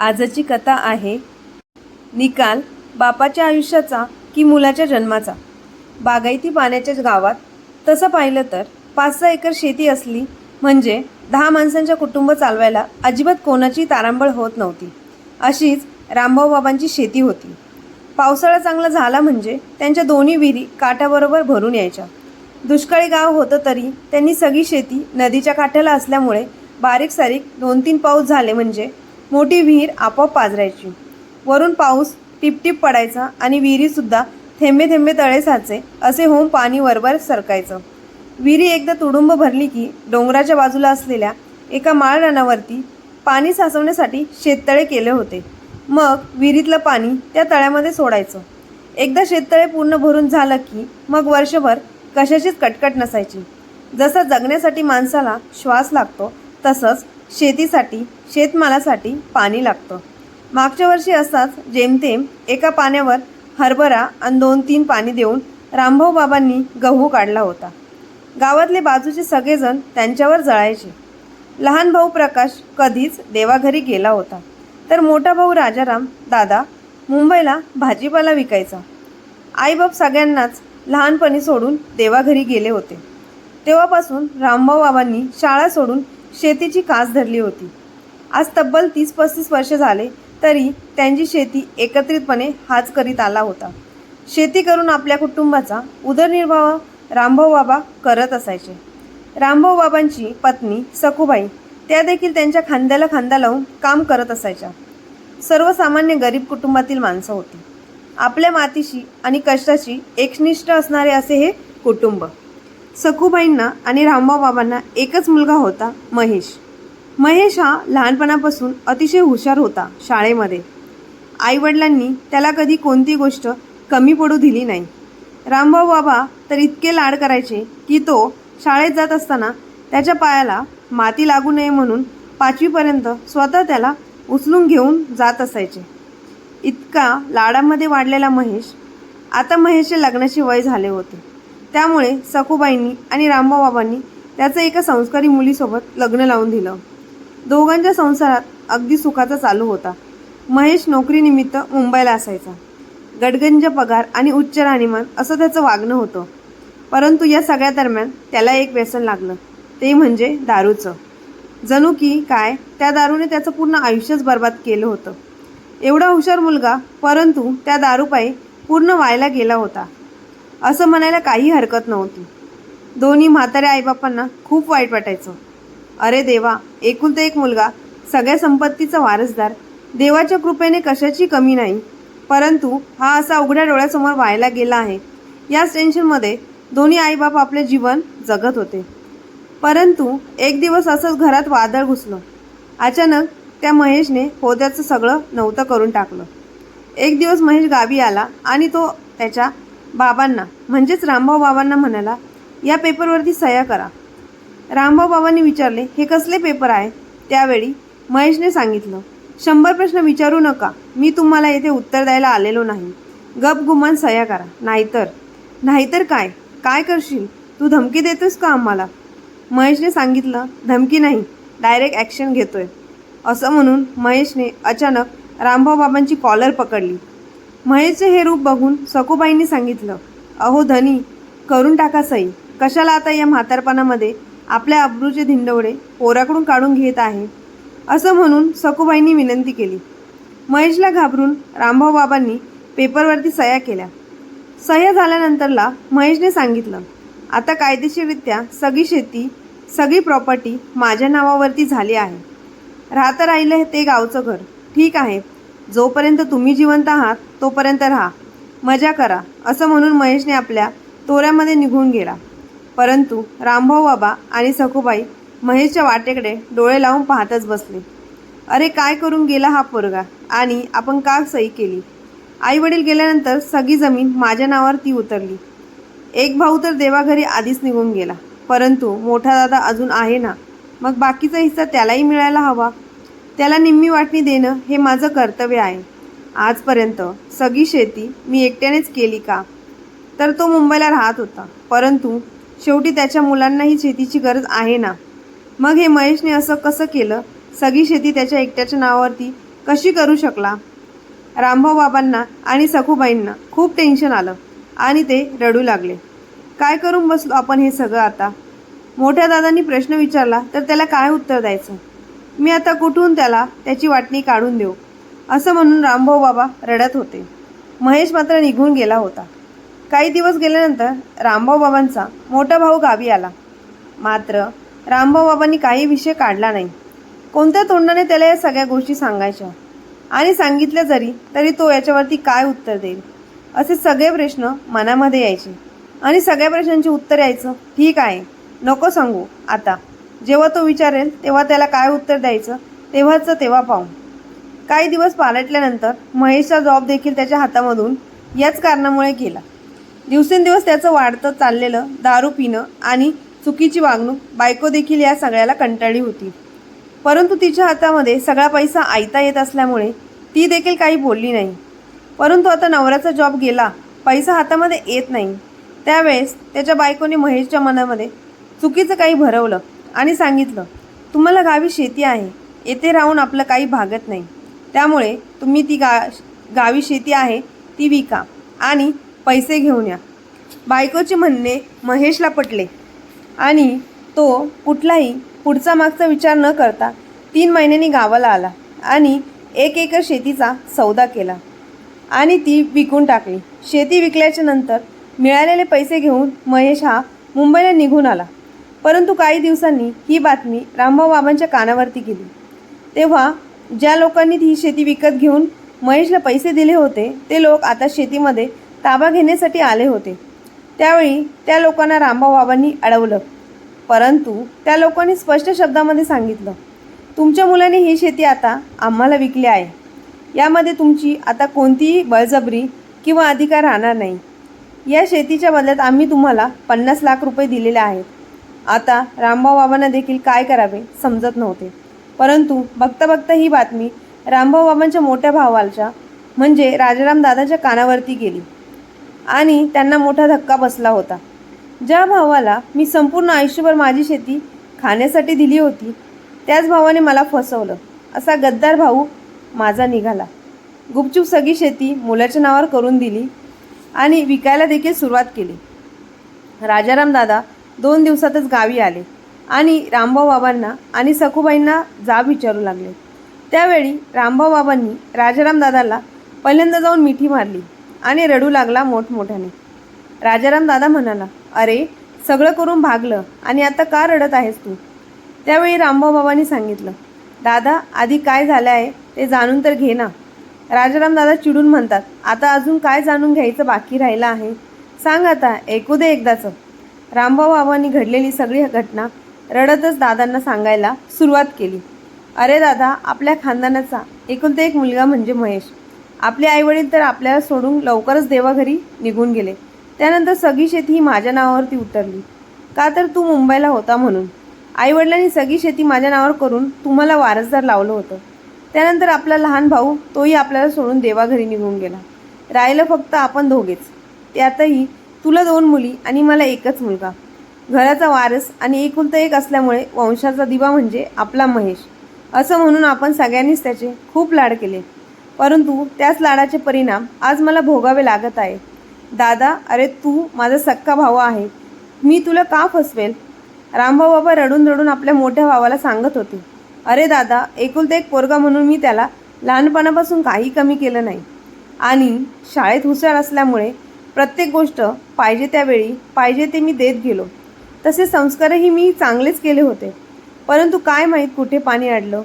आजची कथा आहे निकाल बापाच्या आयुष्याचा की मुलाच्या जन्माचा. बागायती पाण्याच्या गावात तसं पाहिलं तर पाच सहा एकर शेती असली म्हणजे दहा माणसांच्या कुटुंब चालवायला अजिबात कोणाची तारांबळ होत नव्हती. अशीच रामभाऊ बाबांची शेती होती. पावसाळा चांगला झाला म्हणजे त्यांच्या दोन्ही विहिरी काठाबरोबर भरून यायच्या. दुष्काळी गाव होतं तरी त्यांनी सगळी शेती नदीच्या काठाला असल्यामुळे बारीक सारीक दोन तीन पाऊस झाले म्हणजे मोठी विहीर आपोआप पाजरायची. वरून पाऊस टिपटिप पडायचा आणि विहिरीसुद्धा थेंबे थेंबे तळे साचे असे होऊन पाणी वरवर सरकायचं. विहिरी एकदा तुडुंब भरली की डोंगराच्या बाजूला असलेल्या एका माळरानावरती पाणी साचवण्यासाठी शेततळे केले होते. मग विहिरीतलं पाणी त्या तळ्यामध्ये सोडायचं. एकदा शेततळे पूर्ण भरून झालं की मग वर्षभर कशाचीच कटकट नसायची. जसं जगण्यासाठी माणसाला श्वास लागतो तसंच शेतीसाठी शेतमालासाठी पाणी लागतं. मागच्या वर्षी असाच जेमतेम एका पाण्यावर हरभरा आणि दोन तीन पाणी देऊन रामभाऊ बाबांनी गहू काढला होता. गावातले बाजूचे सगळेजण त्यांच्यावर जळायचे. लहान भाऊ प्रकाश कधीच देवाघरी गेला होता. तर मोठा भाऊ राजाराम दादा मुंबईला भाजीपाला विकायचा. आईबाप सगळ्यांनाच लहानपणी सोडून देवाघरी गेले होते. तेव्हापासून रामभाऊ बाबांनी शाळा सोडून शेतीची कास धरली होती. आज तब्बल तीस पस्तीस वर्ष झाले तरी त्यांची शेती एकत्रितपणे हाच करीत आला होता. शेती करून आपल्या कुटुंबाचा उदरनिर्वाह रामभाऊ बाबा करत असायचे. रामभाऊ बाबांची पत्नी सखूबाई त्या देखील त्यांच्या खांद्याला खांदा लावून काम करत असायच्या. सर्वसामान्य गरीब कुटुंबातील माणसं होती. आपल्या मातीशी आणि कष्टाशी एकनिष्ठ असणारे असे हे कुटुंब. सखूबाईंना आणि रामबाबांना बाबांना एकच मुलगा होता महेश. महेश हा लहानपणापासून अतिशय हुशार होता शाळेमध्ये. आईवडिलांनी त्याला कधी कोणती गोष्ट कमी पडू दिली नाही. रामभाऊ बाबा तर इतके लाड करायचे की तो शाळेत जात असताना त्याच्या पायाला माती लागू नये म्हणून पाचवीपर्यंत स्वतः त्याला उचलून घेऊन जात असायचे. इतका लाडामध्ये वाढलेला महेश आता महेशचे लग्नाचे वय झाले होते. त्यामुळे सखूबाईंनी आणि रामबाबांनी त्याचं एका संस्कारी मुलीसोबत लग्न लावून दिलं. दोघांच्या संसारात अगदी सुखाचा चालू होता. महेश नोकरीनिमित्त मुंबईला असायचा. गडगंज पगार आणि उच्च राहणीमान असं त्याचं वागणं होतं. परंतु या सगळ्या दरम्यान त्याला एक व्यसन लागलं. ते म्हणजे दारूचं. जणू की काय त्या दारूने त्याचं पूर्ण आयुष्यच बर्बाद केलं होतं. एवढा हुशार मुलगा परंतु त्या दारूपायी पूर्ण व्हायला गेला होता. असं म्हणायला काही हरकत नव्हती. दोन्ही म्हाताऱ्या आईबापांना खूप वाईट वाटायचं. अरे देवा एकुलता एक मुलगा सगळ्या संपत्तीचा वारसदार देवाच्या कृपेने कशाची कमी नाही. परंतु हा असा उघड्या डोळ्यासमोर व्हायला गेला आहे. याच टेन्शनमध्ये दोन्ही आईबाप आपले जीवन जगत होते. परंतु एक दिवस असंच घरात वादळ घुसलं. अचानक त्या महेशने होद्याचं सगळं नव्हतं करून टाकलं. एक दिवस महेश गावी आला आणि तो त्याच्या बाबांना म्हणजेच रामभाऊ बाबांना म्हणाला या पेपरवरती सह्या करा. रामभाऊ बाबांनी विचारले हे कसले पेपर आहे? त्यावेळी महेशने सांगितलं शंभर प्रश्न विचारू नका मी तुम्हाला येथे उत्तर द्यायला आलेलो नाही. गप गुमान सह्या करा. नाहीतर नाहीतर काय? काय करशील? तू धमकी देतोस का आम्हाला? महेशने सांगितलं धमकी नाही डायरेक्ट ॲक्शन घेतोय. असं म्हणून महेशने अचानक रामभाऊ बाबांची कॉलर पकडली. महेशचे हे रूप बघून सखूबाईंनी सांगितलं अहो धनी करून टाका सई. कशाला आता या म्हातारपणामध्ये आपल्या अब्रूचे धिंडवडे पोराकडून काढून घेत आहे? असं म्हणून सखूबाईंनी विनंती केली. महेशला घाबरून रामभाऊ बाबांनी पेपरवरती सह्या केल्या. सह्या झाल्यानंतरला महेशने सांगितलं आता कायदेशीररित्या सगळी शेती सगळी प्रॉपर्टी माझ्या नावावरती झाली आहे. राहतं राहिलं ते गावचं घर. ठीक आहे जोपर्यंत तुम्ही जिवंत आहात तोपर्यंत राहा. मजा करा असं म्हणून महेशने आपल्या तोऱ्यामध्ये निघून गेला. परंतु रामभाऊ बाबा आणि सखूबाई महेशच्या वाटेकडे डोळे लावून पाहतच बसले. अरे काय करून गेला हा पोरगा? आणि आपण का सही केली? आई वडील गेल्यानंतर सगळी जमीन माझ्या नावावर ती उतरली. एक भाऊ तर देवाघरी आधीच निघून गेला. परंतु मोठा दादा अजून आहे ना? मग बाकीचा हिस्सा त्यालाही मिळायला हवा? त्याला निम्मी वाटणी देणं हे माझं कर्तव्य आहे. आजपर्यंत सगळी शेती मी एकट्यानेच केली का? तर तो मुंबईला राहत होता. परंतु शेवटी त्याच्या मुलांनाही शेतीची गरज आहे ना? मग हे महेशने असं कसं केलं? सगळी शेती त्याच्या एकट्याच्या नावावरती कशी करू शकला? रामभाऊ बाबांना आणि सखूबाईंना खूप टेन्शन आलं आणि ते रडू लागले. काय करून बसलो आपण हे सगळं आता? मोठ्या दादांनी प्रश्न विचारला तर त्याला काय उत्तर द्यायचं? मी आता कुठून त्याला त्याची वाटणी काढून देऊ? असं म्हणून रामभाऊ बाबा रडत होते. महेश मात्र निघून गेला होता. काही दिवस गेल्यानंतर रामभाऊ बाबांचा मोठा भाऊ गावी आला. मात्र रामभाऊ बाबांनी काही विषय काढला नाही. कोणत्या तोंडाने त्याला या सगळ्या गोष्टी सांगायच्या? आणि सांगितल्या जरी तरी तो याच्यावरती काय उत्तर देईल? असे सगळे प्रश्न मनामध्ये यायचे. आणि सगळ्या प्रश्नांची उत्तर यायचं ठीक आहे. नको सांगू. आता जेव्हा तो विचारेल तेव्हा त्याला काय उत्तर द्यायचं? तेव्हाचं तेव्हा पाहू. काही दिवस पालटल्यानंतर महेशचा जॉब देखील त्याच्या हातामधून याच कारणामुळे गेला. दिवसेंदिवस त्याचं वाढतं चाललेलं दारू पिणं आणि चुकीची वागणूक बायको देखील या सगळ्याला कंटाळली होती. परंतु तिच्या हातामध्ये सगळा पैसा आयता येत असल्यामुळे ती देखील काही बोलली नाही. परंतु आता नवऱ्याचा जॉब गेला पैसा हातामध्ये येत नाही. त्यावेळेस त्याच्या बायकोने महेशच्या मनामध्ये चुकीचं काही भरवलं. आणि सांगितलं तुम्हाला गावी शेती आहे. येथे राहून आपलं काही भागत नाही. त्यामुळे तुम्ही ती गा गावी शेती आहे ती विका आणि पैसे घेऊन या. बायकोचे म्हणणे महेशला पटले आणि तो कुठलाही पुढचा मागचा विचार न करता तीन महिन्यांनी गावाला आला आणि एक एकर शेतीचा सौदा केला आणि ती विकून टाकली. शेती विकल्याच्या नंतर मिळालेले पैसे घेऊन महेश हा मुंबईला निघून आला. परंतु काही दिवसांनी ही बातमी रामभाऊ बाबांच्या कानावरती गेली. तेव्हा ज्या लोकांनी ही शेती विकत घेऊन महेशला पैसे दिले होते ते लोक आता शेतीमध्ये ताबा घेण्यासाठी आले होते. त्यावेळी त्या लोकांना रामभाऊ बाबांनी अडवलं. परंतु त्या लोकांनी स्पष्ट शब्दामध्ये सांगितलं तुमच्या मुलाने ही शेती आता आम्हाला विकली आहे. यामध्ये तुमची आता कोणतीही बळजबरी किंवा अधिकार राहणार नाही. या शेतीच्या बदल्यात आम्ही तुम्हाला पन्नास लाख रुपये दिलेले आहेत. आता रामभाऊबाबांना देखील काय करावे समजत नव्हते. परंतु बघता बघता ही बातमी रामभाऊबाबांच्या मोठ्या भावाच्या म्हणजे राजाराम दादाच्या कानावरती गेली. आणि त्यांना मोठा धक्का बसला होता. ज्या भावाला मी संपूर्ण आयुष्यभर माझी शेती खाण्यासाठी दिली होती त्याच भावाने मला फसवलं. असा गद्दार भाऊ माझा निघाला. गुपचूप सगळी शेती मुलाच्या नावावर करून दिली आणि विकायला देखील सुरुवात केली. राजाराम दादा दोन दिवसातच गावी आले आणि रामभाऊ बाबांना आणि सखूबाईंना जाब विचारू लागले. त्यावेळी रामभाऊ बाबांनी राजारामदादाला पहिल्यांदा जाऊन मिठी मारली आणि रडू लागला मोठमोठ्याने. राजाराम दादा म्हणाला अरे सगळं करून भागलं आणि आता का रडत आहेस तू? त्यावेळी रामभाऊ बाबांनी सांगितलं दादा आधी काय झालं आहे ते जाणून तर घे ना. राजाराम दादा चिडून म्हणतात आता अजून काय जाणून घ्यायचं बाकी राहिलं आहे? सांग आता ऐकू दे एकदाचं. रामभाऊ बाबांनी घडलेली सगळी घटना रडतच दादांना सांगायला सुरुवात केली. अरे दादा आपल्या खानदानाचा एकुलता एक मुलगा म्हणजे महेश. आपले आईवडील तर आपल्याला सोडून लवकरच देवाघरी निघून गेले. त्यानंतर सगळी शेती ही माझ्या नावावरती उतरली. का तर तू मुंबईला होता म्हणून. आईवडिलांनी सगळी शेती माझ्या नावावर करून तुम्हाला वारसदार लावलं होतं. त्यानंतर आपला लहान भाऊ तोही आपल्याला सोडून देवाघरी निघून गेला. राहिलं फक्त आपण दोघेच. त्यातही तुला दोन मुली आणि मला एकच मुलगा. घराचा वारस आणि एकुलता एक असल्यामुळे वंशाचा दिवा म्हणजे आपला महेश. असं म्हणून आपण सगळ्यांनीच त्याचे खूप लाड केले. परंतु त्याच लाडाचे परिणाम आज मला भोगावे लागत आहे. दादा अरे तू माझा सक्का भाऊ आहे. मी तुला का फसवेल? रामभाऊ बाबा रडून रडून आपल्या मोठ्या भावाला सांगत होते. अरे दादा एकुलता एक पोरगा म्हणून मी त्याला लहानपणापासून काही कमी केलं नाही. आणि शाळेत हुशार असल्यामुळे प्रत्येक गोष्ट पाहिजे त्यावेळी पाहिजे ते मी देत गेलो. तसे संस्कारही मी चांगलेच केले होते. परंतु काय माहीत कुठे पाणी अडलं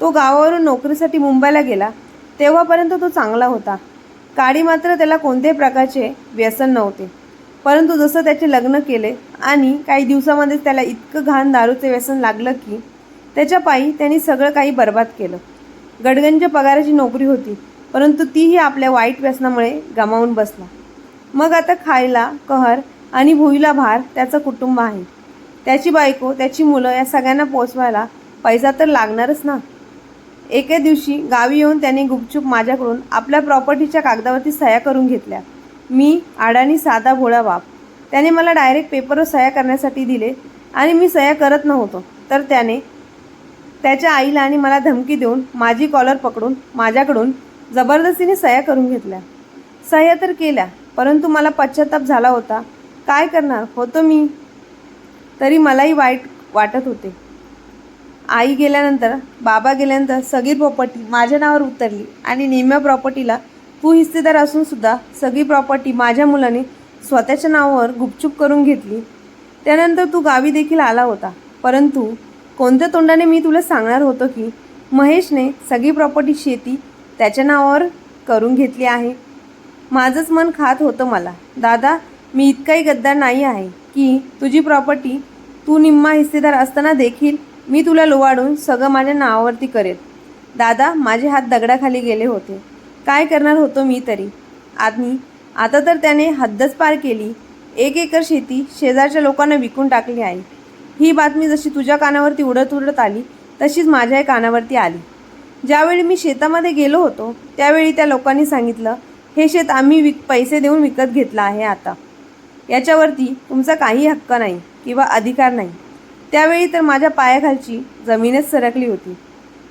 तो गावावरून नोकरीसाठी मुंबईला गेला. तेव्हापर्यंत तो चांगला होता. काळी मात्र त्याला कोणत्याही प्रकारचे व्यसन नव्हते. परंतु जसं त्याचे लग्न केले आणि काही दिवसामध्येच त्याला इतकं घाण दारूचे व्यसन लागलं की त्याच्या पायी त्यांनी सगळं काही बर्बाद केलं. गडगंज पगाराची नोकरी होती परंतु तीही आपल्या वाईट व्यसनामुळे गमावून बसला. मग आता खायला कहर आणि भुईला भार त्याचं कुटुंब आहे. त्याची बायको त्याची मुलं या सगळ्यांना पोचवायला पैसा तर लागणारच ना. एके दिवशी गावी येऊन त्याने गुपचूप माझ्याकडून आपल्या प्रॉपर्टीच्या कागदावरती सह्या करून घेतल्या. मी आडानी साधा भोळा बाप. त्याने मला डायरेक्ट पेपरवर सह्या करण्यासाठी दिले आणि मी सह्या करत नव्हतो. तर त्याने त्याच्या आईला आणि मला धमकी देऊन माझी कॉलर पकडून माझ्याकडून जबरदस्तीने सह्या करून घेतल्या. सह्या तर केल्या. परंतु मला पश्चाताप झाला होता. काय करणार? होतो मी. तरी मलाही वाईट वाटत होते. आई गेल्यानंतर बाबा गेल्यानंतर सगळी प्रॉपर्टी माझ्या नावावर उतरली आणि निम्म्या प्रॉपर्टीला तू हिस्सेदार असून सुद्धा सगळी प्रॉपर्टी माझ्या मुलाने स्वतःच्या नावावर गुपचूप करून घेतली. त्यानंतर तू गावी देखील आला होता. परंतु कोणत्या तोंडाने मी तुला सांगणार होतो की महेशने सगळी प्रॉपर्टी शेती त्याच्या नावावर करून घेतली आहे? माझंच मन खात होतं मला. दादा मी इतकाही गद्दार नाही आहे की तुझी प्रॉपर्टी तू निम्मा हिस्सेदार असताना देखील मी तुला लुवाडून सगळं माझ्या नावावरती करेल. दादा माझे हात दगडाखाली गेले होते. काय करणार होतो मी तरी? आदमी आता तर त्याने हद्दच पार केली. एक एकर शेती शेजारच्या लोकांना विकून टाकली आहे. ही बातमी जशी तुझ्या कानावरती उडत उडत आली तशीच माझ्याही कानावरती आली. ज्यावेळी मी शेतामध्ये गेलो होतो त्यावेळी त्या लोकांनी सांगितलं हे शेत आम्ही विक पैसे देऊन विकत घेतलं आहे आता. याच्यावरती तुमचा काही हक्क नाही किंवा अधिकार नाही. त्यावेळी तर माझ्या पायाखालची जमीनच सरकली होती.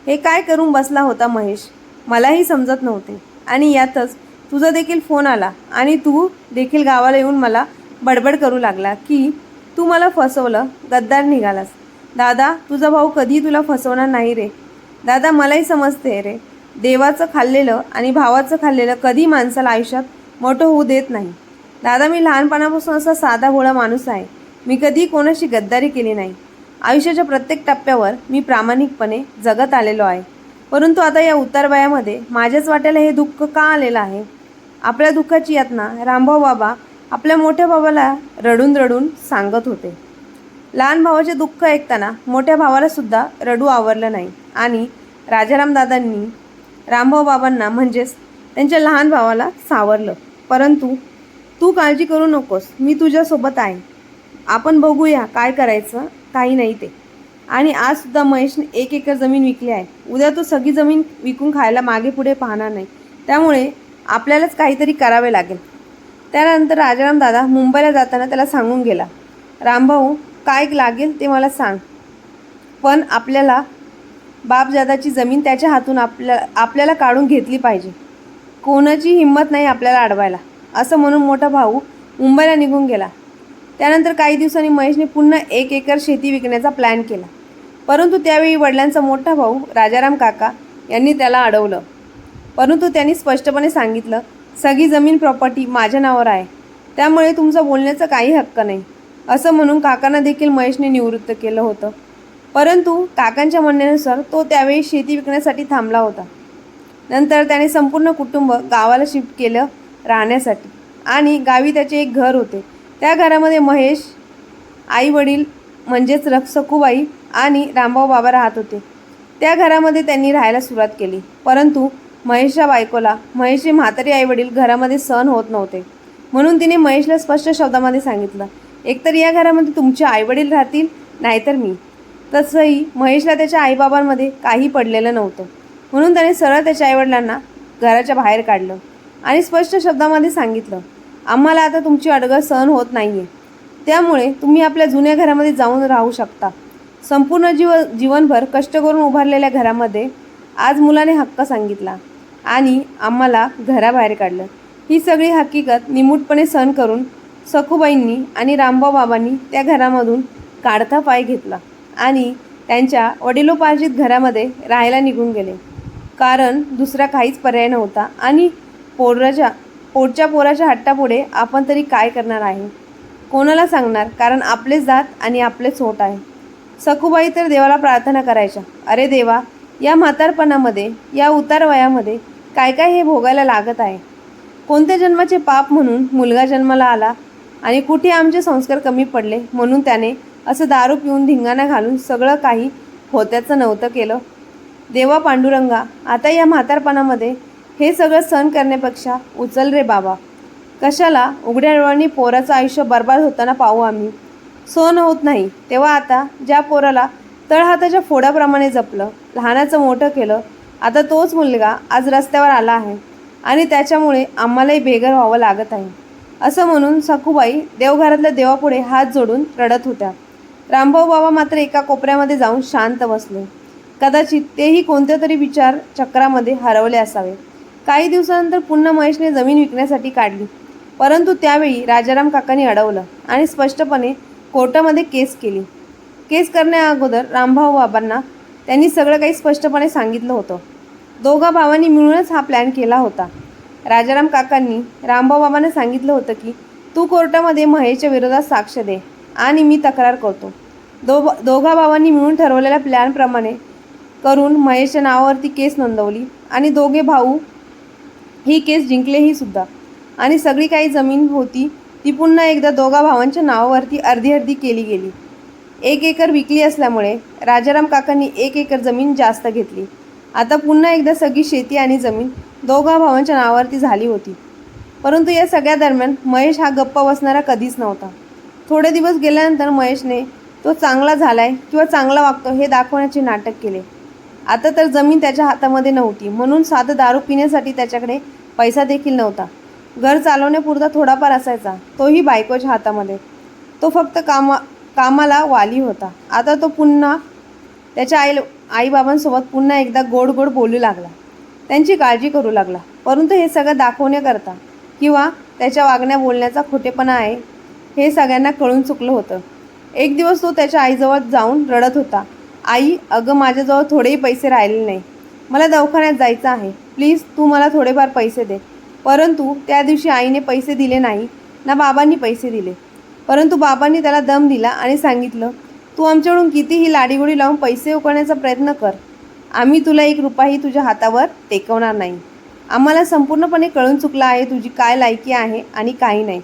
हे काय करून बसला होता महेश? मलाही समजत नव्हते. आणि यातच तुझा देखील फोन आला आणि तू देखील गावाला येऊन मला बडबड करू लागला की तू मला फसवलं. गद्दार निघालास. दादा तुझा भाऊ कधी तुला फसवणार नाही रे. दादा मलाही समजते रे. देवाचं खाल्लेलं आणि भावाचं खाल्लेलं कधी माणसाला आयुष्यात मोठं होऊ देत नाही. दादा मी लहानपणापासून असा साधा भोळा माणूस आहे. मी कधी कोणाशी गद्दारी केली नाही. आयुष्याच्या प्रत्येक टप्प्यावर मी प्रामाणिकपणे जगत आलेलो आहे. परंतु आता या उतारवयामध्ये माझ्याच वाट्याला हे दुःख का आलेलं आहे? आपल्या दुःखाची यातना रामभाऊ बाबा आपल्या मोठ्या बाबाला रडून रडून सांगत होते. लहान भावाचे दुःख ऐकताना मोठ्या भावालासुद्धा रडू आवरलं नाही. आणि राजारामदादांनी रामभाऊ बाबांना म्हणजेच त्यांच्या लहान भावाला सावरलं. परंतु तू काळजी करू नकोस मी तुझ्यासोबत आहे. आपण बघूया काय करायचं काही नाही ते. आणि आजसुद्धा महेशने एक एकर जमीन विकली आहे. उद्या तो सगळी जमीन विकून खायला मागे पुढे पाहणार नाही. त्यामुळे आपल्यालाच काहीतरी करावे लागेल. त्यानंतर राजाराम दादा मुंबईला जाताना त्याला सांगून गेला रामभाऊ काय लागेल ते मला सांग. पण आपल्याला बापजादाची जमीन त्याच्या हातून आपल्या आपल्याला काढून घेतली पाहिजे. कोणाची हिंमत नाही आपल्याला अडवायला असं म्हणून मोठा भाऊ मुंबईला निघून गेला. त्यानंतर काही दिवसांनी महेशने पुन्हा एक एकर शेती विकण्याचा प्लॅन केला. परंतु त्यावेळी वडिलांचा मोठा भाऊ राजाराम काका यांनी त्याला अडवलं. परंतु त्यांनी स्पष्टपणे सांगितलं सगळी जमीन प्रॉपर्टी माझ्या नावावर आहे. त्यामुळे तुमचं बोलण्याचा काही हक्क नाही. असं म्हणून काकांना देखील महेशने निवृत्त केलं होतं. परंतु काकांच्या म्हणण्यानुसार तो त्यावेळी शेती विकण्यासाठी थांबला होता. नंतर त्याने संपूर्ण कुटुंब गावाला शिफ्ट केलं राहण्यासाठी. आणि गावी त्याचे एक घर होते. त्या घरामध्ये महेश आई वडील म्हणजेच रक सखूबाई आणि रामभाऊ बाबा राहत होते. त्या घरामध्ये त्यांनी राहायला सुरुवात केली. परंतु महेशच्या बायकोला महेशचे म्हातारी आईवडील घरामध्ये सहन होत नव्हते. म्हणून तिने महेशला स्पष्ट शब्दामध्ये सांगितलं एकतर या घरामध्ये तुमचे आईवडील राहतील नाहीतर मी. तसंही महेशला त्याच्या आईबाबांमध्ये काही पडलेलं नव्हतं. म्हणून त्याने सरळ त्याच्या आईवडिलांना घराच्या बाहेर काढलं आणि स्पष्ट शब्दामध्ये सांगितलं आम्हाला आता तुमची अडगळ सहन होत नाही आहे त्यामुळे तुम्ही आपल्या जुन्या घरामध्ये जाऊन राहू शकता. संपूर्ण जीव जीवनभर कष्ट करून उभारलेल्या घरामध्ये आज मुलाने हक्क सांगितला आणि आम्हाला घराबाहेर काढलं. ही सगळी हकीकत निमूटपणे सहन करून सखूबाईंनी आणि रामबाऊबाबांनी त्या घरामधून काढता पाय घेतला. आणि त्यांच्या वडिलोपार्जित घरामध्ये राहायला निघून गेले. कारण दुसरा काहीच पर्याय नव्हता आणि पोराच्या पोटच्या पोराच्या हट्टापुढे आपण तरी काय करणार आहे? कोणाला सांगणार? कारण आपलेच जात आणि आपलेच होत आहे. सखूबाई तर देवाला प्रार्थना करायच्या. अरे देवा या म्हातारपणामध्ये या उतार वयामध्ये काय काय हे भोगायला लागत आहे? कोणत्या जन्माचे पाप म्हणून मुलगा जन्माला आला आणि कुठे आमचे संस्कार कमी पडले म्हणून त्याने असं दारू पिऊन धिंगाणा घालून सगळं काही होत्याचं नव्हतं केलं. देवा पांडुरंगा आता या म्हातारपणामध्ये हे सगळं सहन करण्यापेक्षा उचल रे बाबा. कशाला उघड्या डोळ्यांनी पोराचं आयुष्य बरबाद होताना पाहू आम्ही? सहन होत नाही. तेव्हा आता ज्या पोराला तळहाताच्या फोडाप्रमाणे जपलं लहानाचं मोठं केलं आता तोच मुलगा आज रस्त्यावर आला आहे आणि त्याच्यामुळे आम्हालाही बेघर व्हावं लागत आहे. असं म्हणून सखूबाई देवघरातल्या देवापुढे हात जोडून रडत होत्या. रामभाऊ बाबा मात्र एका कोपऱ्यामध्ये जाऊन शांत बसले. कदाचित तेही कोणत्या तरी विचार चक्रामध्ये हरवले असावे. काही दिवसानंतर पुन्हा महेशने जमीन विकण्यासाठी काढली. परंतु त्यावेळी राजाराम काकांनी अडवलं आणि स्पष्टपणे कोर्टामध्ये केस केली. केस करण्या अगोदर रामभाऊ बाबांना त्यांनी सगळं काही स्पष्टपणे सांगितलं होतं. दोघा भावांनी मिळूनच हा प्लॅन केला होता. राजाराम काकांनी रामभाऊ बाबांना सांगितलं होतं की तू कोर्टामध्ये महेशच्या विरोधात साक्ष दे. आणि मी तक्रार करतो. दो दोघा भावांनी मिळून ठरवलेल्या प्लॅनप्रमाणे करून महेशच्या नावावरती केस नोंदवली आणि दोघे भाऊ ही केस जिंकलेही सुद्धा. आणि सगळी काही जमीन होती ती पुन्हा एकदा दोघा भावांच्या नावावरती अर्धी अर्धी केली गेली. एक एकर विकली असल्यामुळे राजाराम काकांनी एक एकर जमीन जास्त घेतली. आता पुन्हा एकदा सगळी शेती आणि जमीन दोघा भावांच्या नावावरती झाली होती. परंतु या सगळ्या दरम्यान महेश हा गप्पा बसणारा कधीच नव्हता. थोडे दिवस गेल्यानंतर महेशने तो चांगला झालाय किंवा चांगला वागतो हे दाखवण्याचे नाटक केले. आता तर जमीन त्याच्या हातामध्ये नव्हती म्हणून साधं दारू पिण्यासाठी त्याच्याकडे पैसा देखील नव्हता. घर चालवण्यापुरता थोडाफार असायचा तोही बायकोच्या हातामध्ये. तो फक्त कामा कामाला वाली होता. आता तो पुन्हा त्याच्या आई आईबाबांसोबत पुन्हा एकदा गोड गोड बोलू लागला. त्यांची काळजी करू लागला परंतु हे सगळं दाखवण्याकरता किंवा त्याच्या वागण्या बोलण्याचा खोटेपणा आहे हे सगळ्यांना कळून चुकलं होतं. एक दिवस तो त्याच्या आईजवळ जाऊन रडत होता. आई अगं माझ्याजवळ थोडेही पैसे राहिले नाही. मला दवाखान्यात जायचं आहे. प्लीज तू मला थोडेफार पैसे दे. परंतु त्या दिवशी आईने पैसे दिले नाही ना बाबांनी पैसे दिले. परंतु बाबांनी त्याला दम दिला आणि सांगितलं तू आमच्याकडून कितीही लाडीगोडी लावून पैसे उकळण्याचा प्रयत्न कर. आम्ही तुला एक रुपयाही तुझ्या हातावर टेकवणार नाही. आम्हाला संपूर्णपणे कळून चुकलं आहे तुझी काय लायकी आहे आणि काही नाही.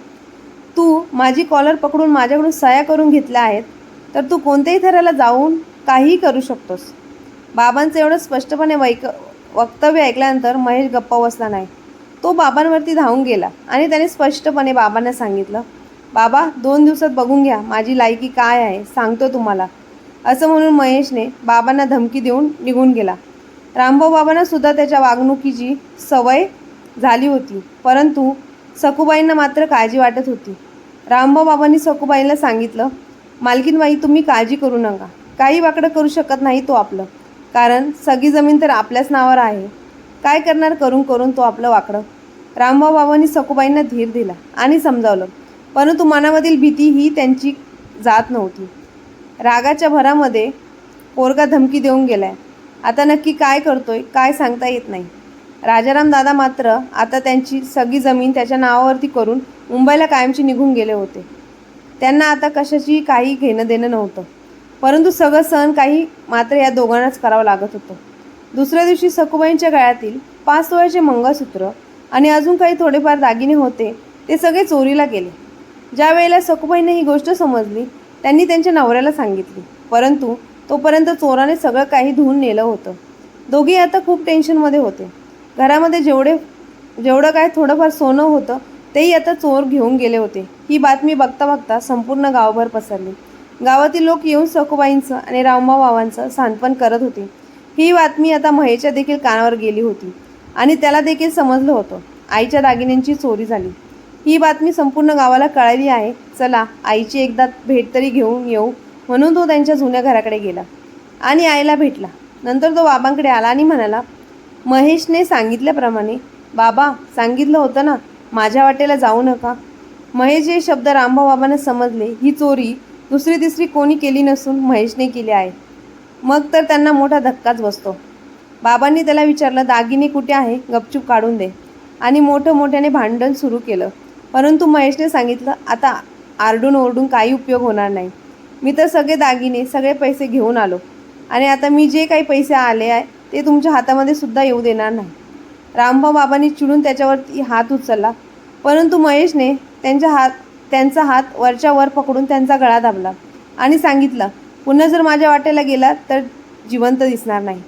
तू माझी कॉलर पकडून माझ्याकडून सह्या करून घेतल्या आहेत तर तू कोणत्याही थराला जाऊन काहीही करू शकतोस. बाबांचं एवढं स्पष्टपणे वैक वक्तव्य ऐकल्यानंतर महेश गप्पा बसला नाही. तो बाबांवरती धावून गेला आणि त्याने स्पष्टपणे बाबांना सांगितलं बाबा दोन दिवसात बघून घ्या माझी लायकी काय आहे सांगतो तुम्हाला. असं म्हणून महेशने बाबांना धमकी देऊन निघून गेला. रामभाऊ बाबांना सुद्धा त्याच्या वागणुकीची सवय झाली होती परंतु सखूबाईंना मात्र काळजी वाटत होती. रामबाबांनी बाबांनी सांगितलं मालकीनबाई तुम्ही काळजी करू नका. काही वाकडं करू शकत नाही तो आपलं. कारण सगळी जमीन तर आपल्याच नावावर आहे. काय करणार करून करून तो आपलं वाकडं? रामबाबांनी बाबांनी सखूबाईंना धीर दिला आणि समजावलं परंतु मनामधील भीती ही त्यांची जात नव्हती. रागाच्या भरामध्ये पोरगा धमकी देऊन गेलाय. आता नक्की काय करतोय काय सांगता येत नाही. राजाराम दादा मात्र आता त्यांची सगळी जमीन त्याच्या नावावरती करून मुंबईला कायमची निघून गेले होते. त्यांना आता कशाची काही घेणं देणं नव्हतं. परंतु सगळं सहन काही मात्र या दोघांनाच करावं लागत होतं. दुसऱ्या दिवशी सखुबाईंच्या गळ्यातील पाच तोळ्याचे मंगळसूत्र आणि अजून काही थोडेफार दागिने होते ते सगळे चोरीला गेले. ज्या वेळेला सखूबाईंना ही गोष्ट समजली त्यांनी त्यांच्या नवऱ्याला सांगितली. परंतु तोपर्यंत चोराने सगळं काही धुवून नेलं होतं. दोघे आता खूप टेन्शनमध्ये होते. घरामध्ये जेवढे जेवढं काय थोडंफार सोनं होतं तेही आता चोर घेऊन गेले होते. ही बातमी बघता बघता संपूर्ण गावभर पसरली. गावातील लोक येऊन सखोबाईंचं आणि रामभाऊ बाबांचं सांत्वन करत होते. ही बातमी आता महेशच्या देखील कानावर गेली होती आणि त्याला देखील समजलं होतं. आईच्या दागिन्यांची चोरी झाली. ही बातमी संपूर्ण गावाला कळाली आहे. चला आईची एकदा भेट तरी घेऊन येऊ म्हणून तो त्यांच्या जुन्या घराकडे गेला आणि आईला भेटला. नंतर तो बाबांकडे आला आणि म्हणाला महेशने सांगितल्याप्रमाणे बाबा सांगितलं होतं ना माझ्या वाटेला जाऊ नका. महेश हे शब्द रामभाऊबाबांना समजले. ही चोरी दुसरी तिसरी कोणी केली नसून महेशने केली आहे. मग तर त्यांना मोठा धक्काच बसतो. बाबांनी त्याला विचारलं दागिने कुठे आहे? गपचूप काढून दे. आणि मोठं मोठ्याने भांडण सुरू केलं. परंतु महेशने सांगितलं आता आरडून ओरडून काही उपयोग होणार नाही. मी तर सगळे दागिने सगळे पैसे घेऊन आलो. आणि आता मी जे काही पैसे आले आहे ते तुमच्या हातामध्ये सुद्धा येऊ देणार नाही. रामभाऊ बाबांनी चिडून त्याच्यावरती हात उचलला. परंतु महेशने त्यांच्या हात त्यांचा हात वरच्या वर पकडून त्यांचा गळा दाबला आणि सांगितलं पुन्हा जर माझ्या वाटेला गेला तर जिवंत दिसणार नाही.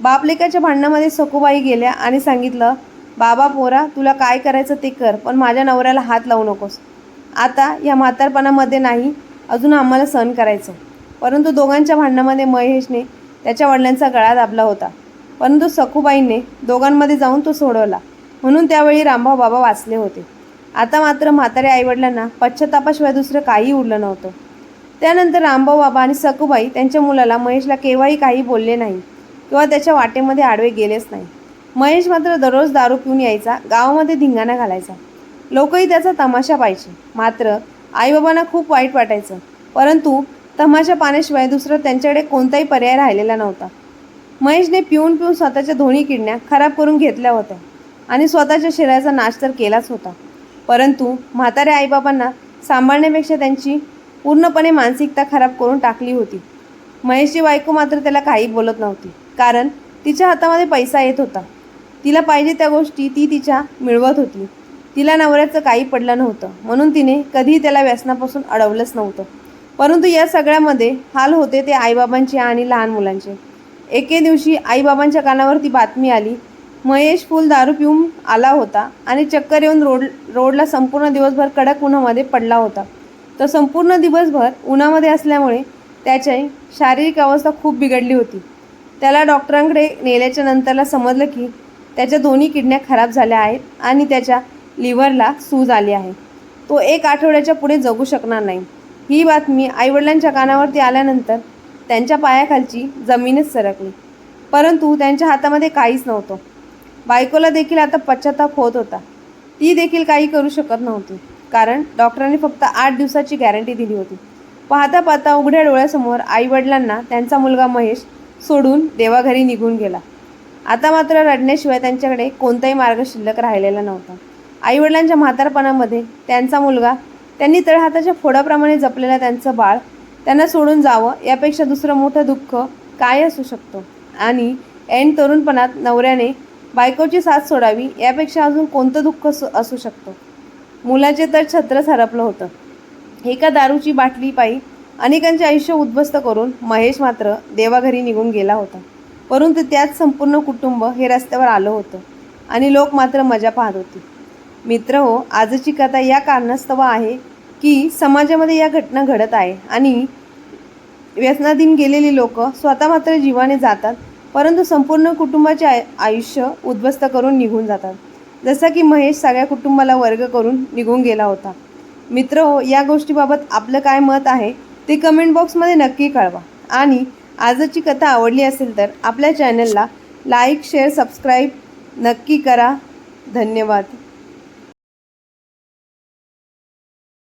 बापलेकाच्या भांडणामध्ये सखूबाई गेल्या आणि सांगितलं बाबा पोरा तुला काय करायचं ते कर पण माझ्या नवऱ्याला हात लावू नकोस. आता या म्हातारपणामध्ये नाही अजून आम्हाला सहन करायचं परंतु दोघांच्या भांडणामध्ये महेशने त्याच्या वडिलांचा गळा दाबला होता. परंतु सखूबाईंनी दोघांमध्ये जाऊन तो सोडवला. म्हणून त्यावेळी रामभाऊ बाबा वाचले होते. आता मात्र म्हाताऱ्या आईवडिलांना पश्चातापाशिवाय दुसरं काही उरलं नव्हतं. त्यानंतर रामभाऊ बाबा आणि सखूबाई त्यांच्या मुलाला महेशला केव्हाही काही बोलले नाही किंवा त्याच्या वाटेमध्ये आडवे गेलेच नाही. महेश मात्र दररोज दारू पिऊन यायचा गावामध्ये धिंगाणा घालायचा. लोकही त्याचा तमाशा पाहिजे मात्र आईबाबांना खूप वाईट वाटायचं. परंतु तमाशा पाण्याशिवाय दुसरं त्यांच्याकडे कोणताही पर्याय राहिलेला नव्हता. महेशने पिऊन पिऊन स्वतःच्या धोणी किडण्या खराब करून घेतल्या होत्या आणि स्वतःच्या शरीराचा नाश तर केलाच होता. परंतु म्हाताऱ्या आईबाबांना सांभाळण्यापेक्षा त्यांची पूर्णपणे मानसिकता खराब करून टाकली होती. महेशची बायको मात्र त्याला काही बोलत नव्हती कारण तिच्या हातामध्ये पैसा येत होता. तिला पाहिजे त्या गोष्टी ती तिच्या मिळवत होती. तिला नवऱ्याचं काही पडलं नव्हतं म्हणून तिने कधीही त्याला व्यसनापासून अडवलंच नव्हतं. परंतु या सगळ्यामध्ये हाल होते ते आईबाबांचे आणि लहान मुलांचे. एके दिवशी आईबाबांच्या कानावरती बातमी आली महेश फुल दारू पिऊन आला होता आणि चक्कर येऊन रोड रोडला संपूर्ण दिवसभर कडक उन्हामध्ये पडला होता. तर संपूर्ण दिवसभर उन्हामध्ये असल्यामुळे त्याची शारीरिक अवस्था खूप बिघडली होती. त्याला डॉक्टरांकडे नेल्याच्या नंतरला समजलं की त्याच्या दोन्ही किडन्या खराब झाल्या आहेत आणि त्याच्या लिव्हरला सूज आली आहे. तो एक आठवड्याच्या पुढे जगू शकणार नाही. ही बातमी आईवडिलांच्या कानावरती आल्यानंतर त्यांच्या पायाखालची जमीनच सरकली. परंतु त्यांच्या हातामध्ये काहीच नव्हतं. बायकोला देखील आता पश्चाताप होत होता. ती देखील काही करू शकत नव्हती कारण डॉक्टरांनी फक्त आठ दिवसाची गॅरंटी दिली होती. पाहता पाहता उघड्या डोळ्यासमोर आईवडिलांना त्यांचा मुलगा महेश सोडून देवाघरी निघून गेला. आता मात्र रडण्याशिवाय त्यांच्याकडे कोणताही मार्ग शिल्लक राहिलेला नव्हता. आईवडिलांच्या म्हातारपणामध्ये त्यांचा मुलगा त्यांनी तळहाताच्या फोडाप्रमाणे जपलेलं त्यांचं बाळ त्यांना सोडून जावं यापेक्षा दुसरं मोठं दुःख काय असू शकतो? आणि ऐन तरुणपणात नवऱ्याने बायकोची साथ सोडावी यापेक्षा अजून कोणतं दुःख असू शकतं? मुलाचे तर छत्रच हरपलं होतं. एका दारूची बाटली पायी अनेकांचे आयुष्य उद्ध्वस्त करून महेश मात्र देवाघरी निघून गेला होता. परंतु त्यात संपूर्ण कुटुंब हे रस्त्यावर आलं होतं आणि लोक मात्र मजा पाहत होती. मित्र हो आजची कथा या कारणास्तव आहे की समाजामध्ये या घटना घडत आहे आणि व्यसनाधीन गेलेली लोक स्वतः मात्र जीवाने जातात परंतु संपूर्ण कुटुंबाचे आय- आयुष्य उद्ध्वस्त करून निघून जातात. जसा की महेश सगळ्या कुटुंबाला वर्ग करून निघून गेला होता. मित्र हो या गोष्टीबाबत आपलं काय मत आहे ते कमेंट बॉक्समध्ये नक्की कळवा. आणि आजची कथा आवडली असेल तर आपल्या चॅनलला लाईक शेअर सबस्क्राईब नक्की करा. धन्यवाद.